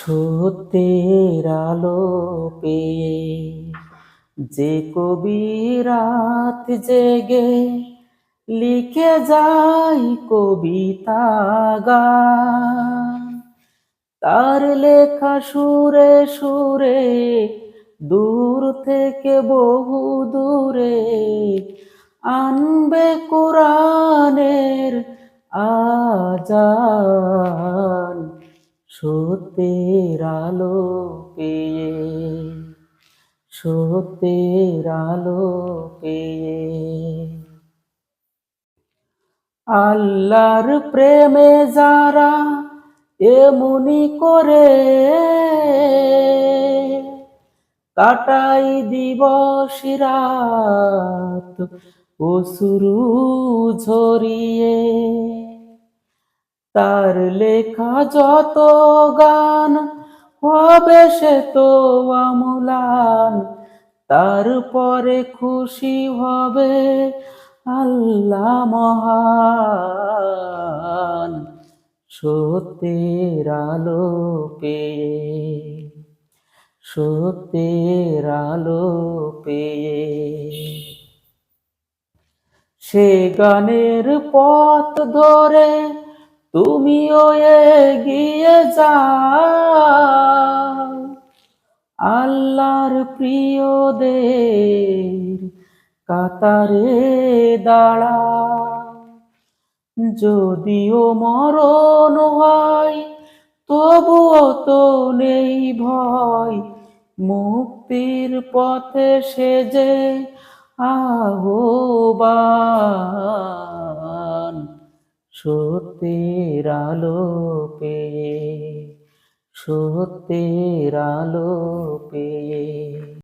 সত্যের আলো পেয়ে যে কবি রাত জেগে লিখে যাই কবিতা গান। তার লেখা সুরে সুরে দূর থেকে বহু দূরে আনবে কোরআনের আজান। সত্যের আলো পেয়ে সত্যের আলো পেয়ে। আল্লাহর প্রেমে যারা এমনি করে কাটাই দিবস রাত অসুরু ঝরিয়ে তার লেখা যত গান হবে সে তো আমলান। তারপরে খুশি হবে আল্লাহ মহান। সত্যের আলো পেয়ে সত্যের আলো পেয়ে সে গানের পথ ধরে তুমিও এগিয়ে যাও। আল্লাহর প্রিয় প্রিয়দের কাতারে দাঁড়া যদিও মরণ হয়, তবুও তো নেই ভয়। মুক্তির পথে সেজে আহ্বান। সত্যের আলো পেয়ে সত্যের আলো পেয়ে